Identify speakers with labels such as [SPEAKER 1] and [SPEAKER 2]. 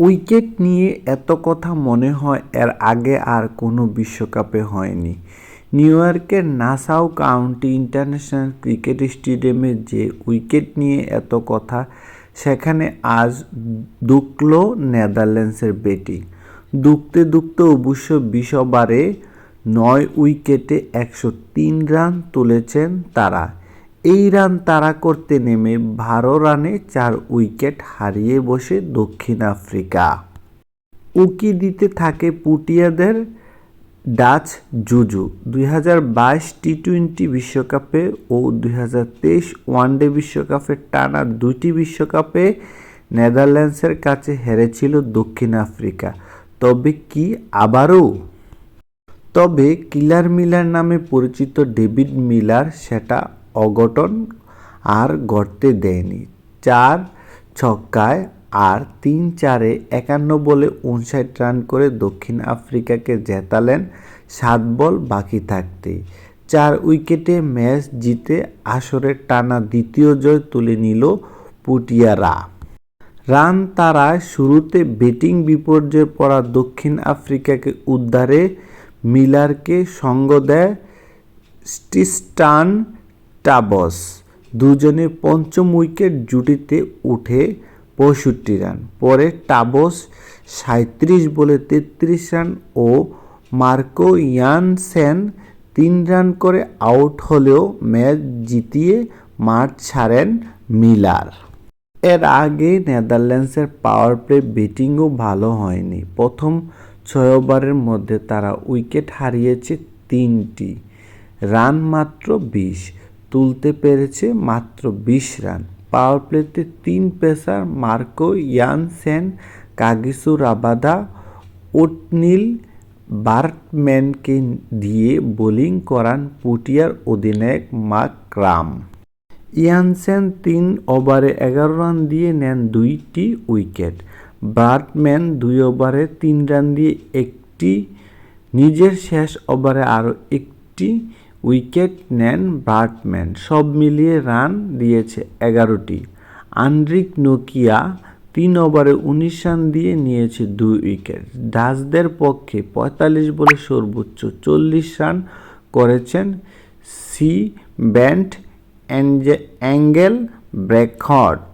[SPEAKER 1] Wicket নিয়ে এত কথা মনে হয় এর আগে আর কোনো বিশ্বকাপে হয়নি। নিউ ইয়র্কের নাসাউ কাউন্টি ইন্টারন্যাশনাল ক্রিকেট স্টেডিয়ামে যে উইকেট নিয়ে এত কথা, সেখানে আজ দুকল নেদারল্যান্ডসের ব্যাটিং। দুকতে দুকতে অবশ্য বিশ ওভারে নয় উইকেটে একশো তিন রান তুলেছেন তারা। এই রান তাড়া করতে নেমে বারো রানে চার উইকেট হারিয়ে বসে দক্ষিণ আফ্রিকা। উকি দিতে থাকে পুটিয়াদের ডাচ জুজু। দুই হাজার বাইশ টি টোয়েন্টি বিশ্বকাপে ও দুই হাজার তেইশ ওয়ানডে বিশ্বকাপে টানা দুটি বিশ্বকাপে নেদারল্যান্ডসের কাছে হেরেছিল দক্ষিণ আফ্রিকা। তবে কি আবারও? তবে কিলার মিলার নামে পরিচিত ডেভিড মিলার সেটা অঘটন আর গড়তে দেয়নি। চার ছক্কায় আর তিন চারে একান্ন বলে উনষাট রান করে দক্ষিণ আফ্রিকাকে জেতালেন সাত বল বাকি থাকতেই চার উইকেটে ম্যাচ জিতে আসরের টানা দ্বিতীয় জয় তুলে নিল পুটিয়ারা। রান তারায় শুরুতে ব্যাটিং বিপর্যয়ে পড়া দক্ষিণ আফ্রিকাকে উদ্ধারে মিলারকে সঙ্গ দেয় স্টিস্টান টাবস দুজনে পঞ্চম উইকেট জুটিতে উঠে পঁয়ষট্টি রান পরে টাবস সাঁত্রিশ বলে তেত্রিশ রান ও মার্কো ইয়ানসেন তিন রান করে আউট হলেও ম্যাচ জিতিয়ে মাঠ ছাড়েন মিলার। এর আগে নেদারল্যান্ডসের পাওয়ার প্লে ব্যাটিংও ভালো হয়নি। প্রথম ছয় ওভারের মধ্যে তারা উইকেট হারিয়েছে তিনটি রান মাত্র বিশ। তুলতে পেরেছে মাত্র বিশ রান। পাওয়ার প্লেতে তিন pacer Marco Jansen, Kagiso Rabada, Ottneil বার্টম্যানকে দিয়ে বোলিং করান পুটিয়ার অধিনায়ক মার্ক রাম ইয়ানসেন তিন ওভারে এগারো রান দিয়ে নেন দুইটি উইকেট। বার্টম্যান দুই ওভারে তিন রান দিয়ে একটি, নিজের শেষ ওভারে আরও একটি উইকেট নেন বার্টম্যান সব মিলিয়ে রান দিয়েছে এগারোটি। আন্ড্রিক নোকিয়া তিন ওভারে উনিশ রান দিয়ে নিয়েছে দুই উইকেট। ডাচদের পক্ষে পঁয়তাল্লিশ বলে সর্বোচ্চ চল্লিশ রান করেছেন সি ব্যান্ড অ্যাঙ্গেল ব্রেকহট